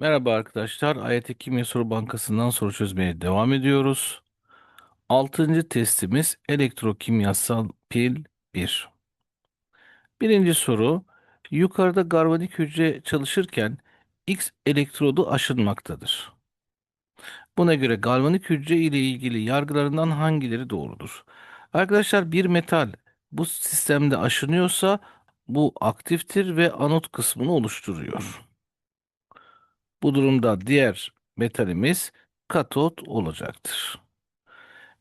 Merhaba arkadaşlar. AYT Kimya Soru Bankası'ndan soru çözmeye devam ediyoruz. Altıncı testimiz elektrokimyasal pil 1. Birinci soru. Yukarıda galvanik hücre çalışırken X elektrodu aşınmaktadır. Buna göre galvanik hücre ile ilgili yargılarından hangileri doğrudur? Arkadaşlar bir metal bu sistemde aşınıyorsa bu aktiftir ve anot kısmını oluşturuyor. Bu durumda diğer metalimiz katot olacaktır.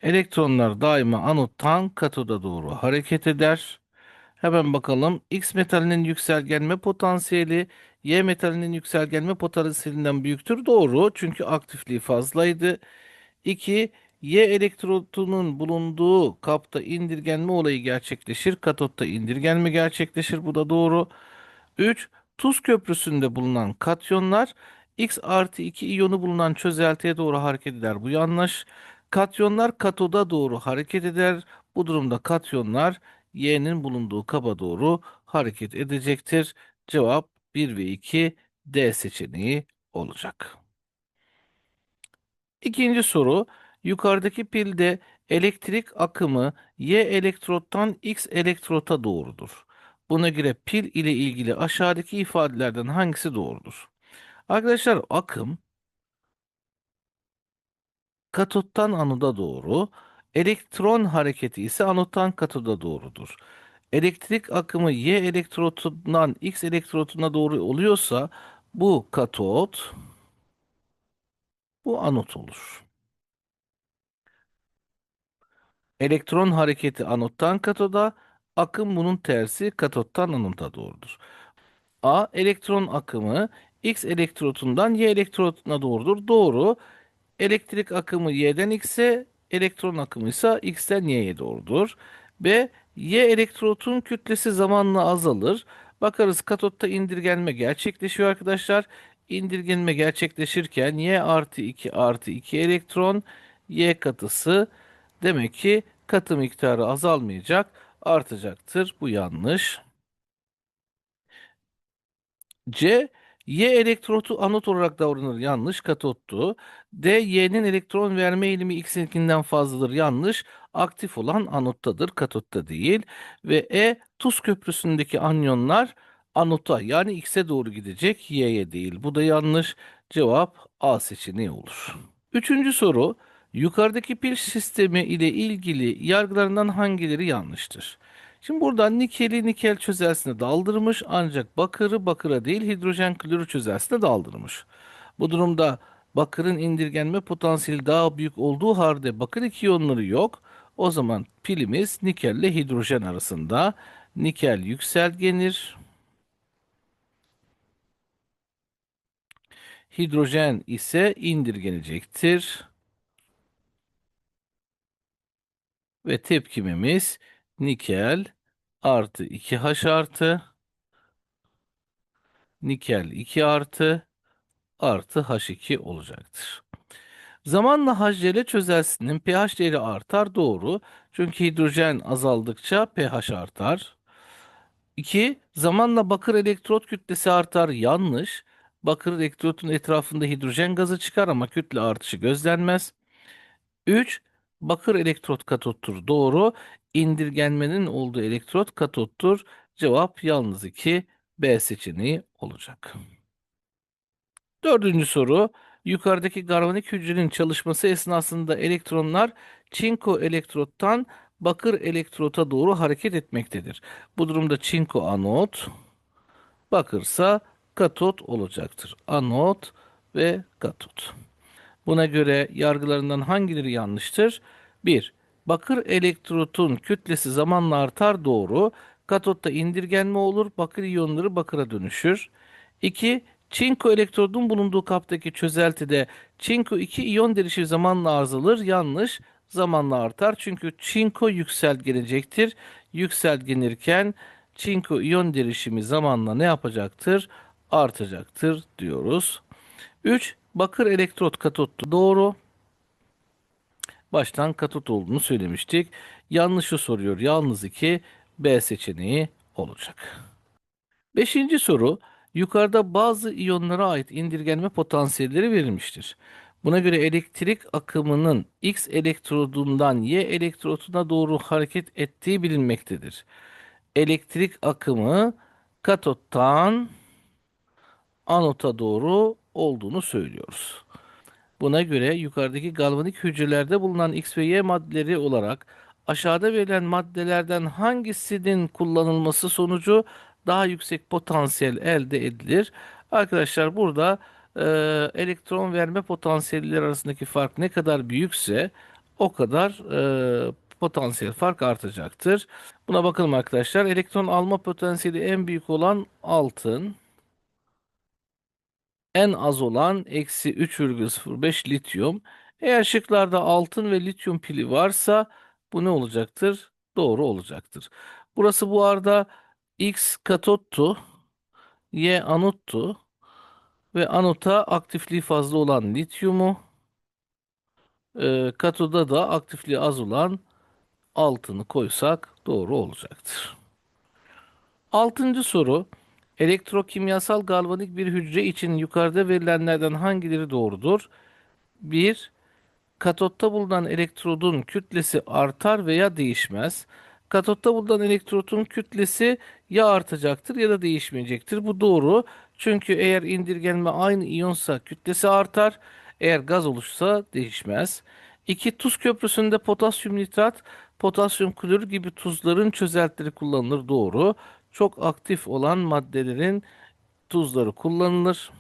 Elektronlar daima anottan katoda doğru hareket eder. Hemen bakalım. X metalinin yükselgenme potansiyeli Y metalinin yükselgenme potansiyelinden büyüktür. Doğru. Çünkü aktifliği fazlaydı. 2. Y elektrodunun bulunduğu kapta indirgenme olayı gerçekleşir. Katotta indirgenme gerçekleşir. Bu da doğru. 3. Tuz köprüsünde bulunan katyonlar X artı 2 iyonu bulunan çözeltiye doğru hareket eder. Bu yanlış. Katyonlar katoda doğru hareket eder. Bu durumda katyonlar Y'nin bulunduğu kaba doğru hareket edecektir. Cevap 1 ve 2 D seçeneği olacak. İkinci soru. Yukarıdaki pilde elektrik akımı Y elektrottan X elektrota doğrudur. Buna göre pil ile ilgili aşağıdaki ifadelerden hangisi doğrudur? Arkadaşlar akım katottan anoda doğru, elektron hareketi ise anottan katoda doğrudur. Elektrik akımı Y elektrotundan X elektrotuna doğru oluyorsa bu katot, bu anot olur. Elektron hareketi anottan katoda, akım bunun tersi katottan anoda doğrudur. A. Elektron akımı X elektrotundan Y elektrotuna doğrudur. Doğru. Elektrik akımı Y'den X'e, elektron akımı ise X'ten Y'ye doğrudur. B. Y elektrotun kütlesi zamanla azalır. Bakarız katotta indirgenme gerçekleşiyor arkadaşlar. İndirgenme gerçekleşirken Y artı 2 artı 2 elektron Y katısı demek ki katı miktarı azalmayacak artacaktır. Bu yanlış. C. Y elektrotu anot olarak davranır. Yanlış. Katottu. D. Y'nin elektron verme eğilimi X'inkinden fazladır. Yanlış. Aktif olan anottadır. Katotta değil. Ve E. Tuz köprüsündeki anyonlar anota yani X'e doğru gidecek. Y'ye değil. Bu da yanlış. Cevap A seçeneği olur. Üçüncü soru. Yukarıdaki pil sistemi ile ilgili yargılarından hangileri yanlıştır? Şimdi buradan nikeli nikel çözeltisine daldırmış ancak bakırı bakıra değil hidrojen klorür çözeltisine daldırmış. Bu durumda bakırın indirgenme potansiyeli daha büyük olduğu halde bakır iki iyonları yok. O zaman pilimiz nikel ile hidrojen arasında. Nikel yükselgenir. Hidrojen ise indirgenecektir. Ve tepkimimiz nikel artı 2H artı nikel 2 artı artı H2 olacaktır. Zamanla HCl çözeltisinin pH değeri artar doğru. Çünkü hidrojen azaldıkça pH artar. 2. Zamanla bakır elektrot kütlesi artar yanlış. Bakır elektrotun etrafında hidrojen gazı çıkar ama kütle artışı gözlenmez. 3. Bakır elektrot katottur doğru. İndirgenmenin olduğu elektrot katottur. Cevap yalnız 2 B seçeneği olacak. Dördüncü soru. Yukarıdaki galvanik hücrenin çalışması esnasında elektronlar çinko elektrottan bakır elektrota doğru hareket etmektedir. Bu durumda çinko anot, bakırsa katot olacaktır. Anot ve katot. Buna göre yargılarından hangileri yanlıştır? 1. Bakır elektrotun kütlesi zamanla artar doğru. Katotta indirgenme olur. Bakır iyonları bakıra dönüşür. 2. Çinko elektrodun bulunduğu kaptaki çözeltide çinko 2 iyon derişi zamanla azalır. Yanlış. Zamanla artar. Çünkü çinko yükselgenecektir. Yükselgenirken çinko iyon derişimi zamanla ne yapacaktır? Artacaktır diyoruz. 3. Bakır elektrot katottu. Doğru. Baştan katot olduğunu söylemiştik. Yanlışı soruyor. Yalnız 2 B seçeneği olacak. Beşinci soru. Yukarıda bazı iyonlara ait indirgenme potansiyelleri verilmiştir. Buna göre elektrik akımının X elektrodundan Y elektroduna doğru hareket ettiği bilinmektedir. Elektrik akımı katottan anota doğru olduğunu söylüyoruz. Buna göre yukarıdaki galvanik hücrelerde bulunan X ve Y maddeleri olarak aşağıda verilen maddelerden hangisinin kullanılması sonucu daha yüksek potansiyel elde edilir? Arkadaşlar burada e, elektron verme potansiyelleri arasındaki fark ne kadar büyükse o kadar e, potansiyel fark artacaktır. Buna bakalım arkadaşlar. Elektron alma potansiyeli en büyük olan altın en az olan eksi 3,05 lityum. Eğer şıklarda altın ve lityum pili varsa bu ne olacaktır? Doğru olacaktır. Burası bu arada X katottu, Y anottu ve anota aktifliği fazla olan lityumu, e, katoda da aktifliği az olan altını koysak doğru olacaktır. Altıncı soru. Elektrokimyasal galvanik bir hücre için yukarıda verilenlerden hangileri doğrudur? 1. Katotta bulunan elektrodun kütlesi artar veya değişmez. Katotta bulunan elektrodun kütlesi ya artacaktır ya da değişmeyecektir. Bu doğru. Çünkü eğer indirgenme aynı iyonsa kütlesi artar. Eğer gaz oluşsa değişmez. 2. Tuz köprüsünde potasyum nitrat, potasyum klorür gibi tuzların çözeltileri kullanılır. Doğru. Çok aktif olan maddelerin tuzları kullanılır.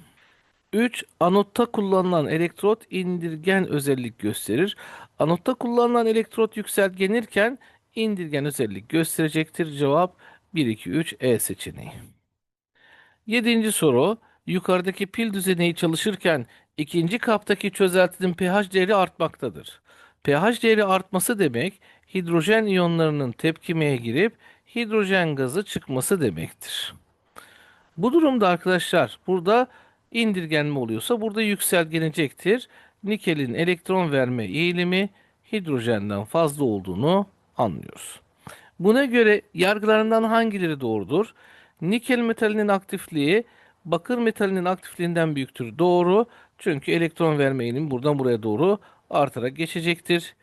3. Anotta kullanılan elektrot indirgen özellik gösterir. Anotta kullanılan elektrot yükselgenirken indirgen özellik gösterecektir. Cevap 1, 2, 3 E seçeneği. Yedinci soru. Yukarıdaki pil düzeneği çalışırken ikinci kaptaki çözeltinin pH değeri artmaktadır. pH değeri artması demek hidrojen iyonlarının tepkimeye girip hidrojen gazı çıkması demektir. Bu durumda arkadaşlar burada indirgenme oluyorsa burada yükselgenecektir. Nikelin elektron verme eğilimi hidrojenden fazla olduğunu anlıyoruz. Buna göre yargılarından hangileri doğrudur? Nikel metalinin aktifliği bakır metalinin aktifliğinden büyüktür. Doğru. Çünkü elektron verme eğilimi buradan buraya doğru artarak geçecektir.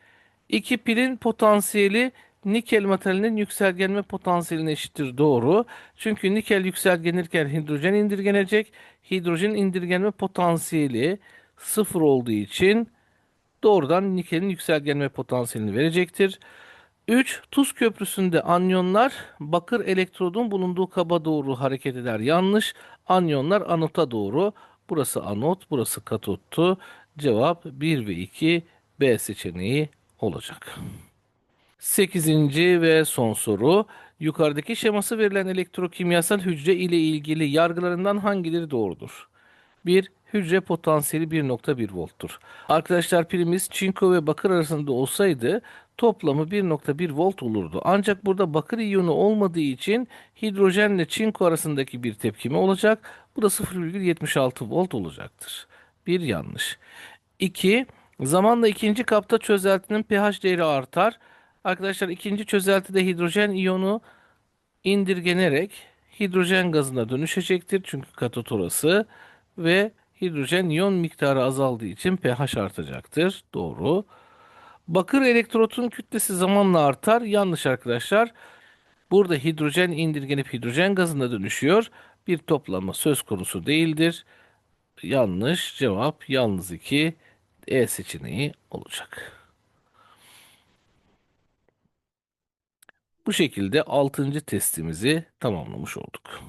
İki pilin potansiyeli nikel metalinin yükselgenme potansiyeline eşittir. Doğru. Çünkü nikel yükselgenirken hidrojen indirgenecek. Hidrojen indirgenme potansiyeli sıfır olduğu için doğrudan nikelin yükselgenme potansiyelini verecektir. 3. Tuz köprüsünde anyonlar bakır elektrodun bulunduğu kaba doğru hareket eder. Yanlış. Anyonlar anota doğru. Burası anot, burası katottu. Cevap 1 ve 2 B seçeneği olacak. Sekizinci ve son soru. Yukarıdaki şeması verilen elektrokimyasal hücre ile ilgili yargılarından hangileri doğrudur? 1. Hücre potansiyeli 1.1 volttur. Arkadaşlar pilimiz çinko ve bakır arasında olsaydı toplamı 1.1 volt olurdu. Ancak burada bakır iyonu olmadığı için hidrojenle çinko arasındaki bir tepkime olacak. Bu da 0,76 volt olacaktır. Bir yanlış. 2. Zamanla ikinci kapta çözeltinin pH değeri artar. Arkadaşlar ikinci çözeltide hidrojen iyonu indirgenerek hidrojen gazına dönüşecektir. Çünkü katot orası ve hidrojen iyon miktarı azaldığı için pH artacaktır. Doğru. Bakır elektrotun kütlesi zamanla artar. Yanlış arkadaşlar. Burada hidrojen indirgenip hidrojen gazına dönüşüyor. Bir toplama söz konusu değildir. Yanlış cevap yalnız 2 E seçeneği olacak. Bu şekilde 6. testimizi tamamlamış olduk.